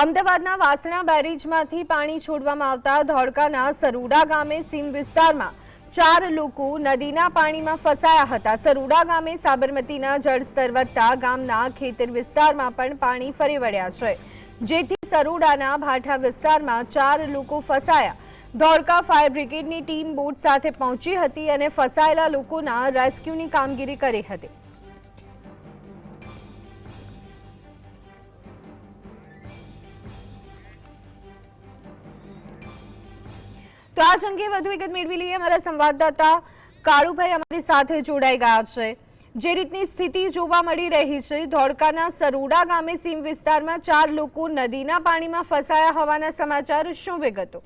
અમદાવાદના વાસણા બેરેજમાંથી પાણી છોડવામાં આવતા ધોળકાના સરુડા ગામે સીમ વિસ્તારમાં ચાર લોકો નદીના પાણીમાં ફસાયા હતા. સરુડા ગામે સાબરમતીના જળસ્તર વધતા ગામના ખેતર વિસ્તારમાં પણ પાણી ફરી વળ્યા છે. જેથી સરુડાના ભાઠા વિસ્તારમાં ચાર લોકો ફસાયા. ધોળકા ફાયર બ્રિગેડની ટીમ બોટ સાથે પહોંચી હતી અને ફસાયેલા લોકોના રેસ્ક્યુની કામગીરી કરી હતી. તો આ અંગે વધુ વિગત મેળવી લઈએ. અમારા સંવાદદાતા કાળુભાઈ અમારી સાથે જોડાઈ ગયા છે. જે રીતની સ્થિતિ જોવા મળી રહી છે, ધોળકાના સરોડા ગામે સીમ વિસ્તારમાં ચાર લોકો નદીના પાણીમાં ફસાયા હોવાના સમાચાર. શું વિગતો?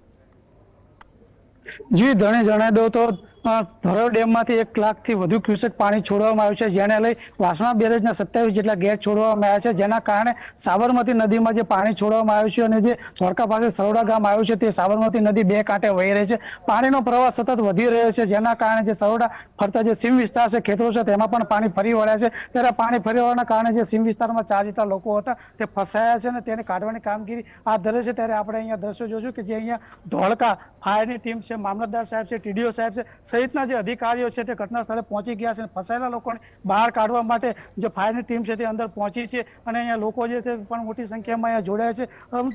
જી, ધણે જણાવી દો તો ધરોઈ ડેમમાંથી એક લાખથી વધુ ક્યુસેક પાણી છોડવામાં આવ્યું છે, જેને લઈ વાસણા બેરેજના સત્યાવીસ જેટલા ગેટ છોડવામાં આવ્યા છે, જેના કારણે સાબરમતી નદીમાં જે પાણી છોડવામાં આવ્યું છે અને જે ધોળકા પાસે સરોડા ગામ આવ્યું છે, તે સાબરમતી નદી બે કાંઠે વહી રહી છે. પાણીનો પ્રવાહ સતત વધી રહ્યો છે, જેના કારણે જે સરોડા ફરતા જે સીમ વિસ્તાર છે, ખેતરો છે, તેમાં પણ પાણી ફરી વળ્યા છે. ત્યારે પાણી ફરી વળવાના કારણે જે સીમ વિસ્તારમાં ચાર જેટલા લોકો હતા, તે ફસાયા છે અને તેને કાઢવાની કામગીરી હાથ ધરે છે. ત્યારે આપણે અહીંયા દ્રશ્યો જોશું કે જે અહીંયા ધોળકા ફાયરની ટીમ છે, મામલતદાર સાહેબ છે, ટીડીઓ સાહેબ છે સહિતના જે અધિકારીઓ છે તે ઘટના સ્થળે પહોંચી ગયા છે અને ફસાયેલા લોકોને બહાર કાઢવા માટે જે ફાયરની ટીમ છે તે અંદર પહોંચી છે અને અહીંયા લોકો જે છે પણ મોટી સંખ્યામાં અહીંયા જોડાયા છે.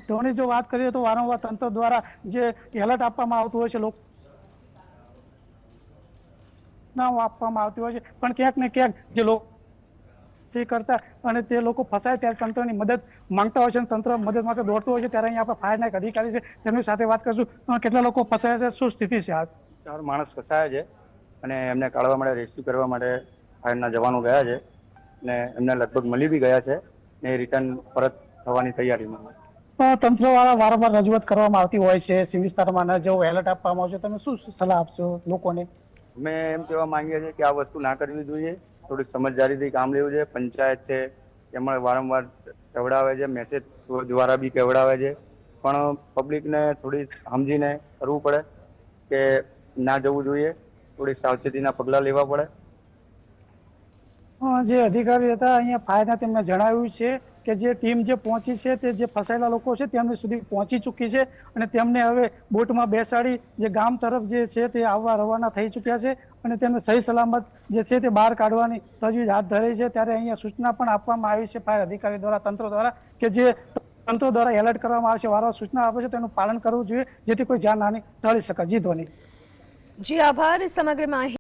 ધોની જો વાત કરીએ તો વારંવાર તંત્ર દ્વારા જે એલર્ટ આપવામાં આવતું હોય છે, લોકો આપવામાં આવતી હોય છે, પણ ક્યાંક ને ક્યાંક જે લોકો તે કરતા અને તે લોકો ફસાય ત્યારે તંત્રની મદદ માંગતા હોય છે અને તંત્ર મદદ માટે દોડતું હોય છે. ત્યારે અહીંયા આપણે ફાયરના એક અધિકારી છે, તેમની સાથે વાત કરશું. કેટલા લોકો ફસાયા છે, શું સ્થિતિ છે આ ચાર માણસ ફસાયા છે અને એમને કાઢવા માટે રેસ્ક્યુ કરવા માટે ફાયરના જવાનો ગયા છે ને એમને લગભગ મળી બી ગયા છે ને રિટર્ન પરત થવાની તૈયારીમાં તંત્ર વાળા વારંવાર રજૂઆત કરવામાં આવતી હોય છે સી વિસ્તારમાં ન જવું એલર્ટ આપવામાં આવશે તમે શું સલાહ આપશો લોકોને? અમે એમ કહેવા માંગીએ છીએ કે આ વસ્તુ ના કરવી જોઈએ થોડી સમજદારીથી કામ લેવું જોઈએ. પંચાયત છે એમાં વારંવાર કહેવડાવે છે મેસેજ દ્વારા બી કહેવડાવે છે. પણ પબ્લિકને થોડી સમજીને કરવું પડે કે ના જવું જોઈએ. થોડી સાવચેતીના પગલાં લેવા પડે. જે અધિકારી હતા, અહીંયા ફાયદા તેમને જણાવ્યું છે કે જે ટીમ જે પહોંચી છે, તે જે ફસાયેલા લોકો છે તેમની સુધી પહોંચી ચૂકી છે અને તેમને હવે બોટમાં બેસાડી જે ગામ તરફ જે છે, તે આવવા રવાના થઈ ચૂક્યા છે અને તેમને સહી સલામત જે છે, તે બહાર કાઢવાની તજવીજ હાથ ધરી છે. ત્યારે અહીંયા સૂચના પણ આપવામાં આવી છે ફાયર અધિકારી દ્વારા, તંત્ર દ્વારા કે જે તંત્ર દ્વારા એલર્ટ કરવામાં આવે છે, વારંવાર સૂચના આપે છે, તેનું પાલન કરવું જોઈએ, જેથી કોઈ જાનહાની ટળી શકે. જી ધોની જી આભાર. સમગ્ર માહિતી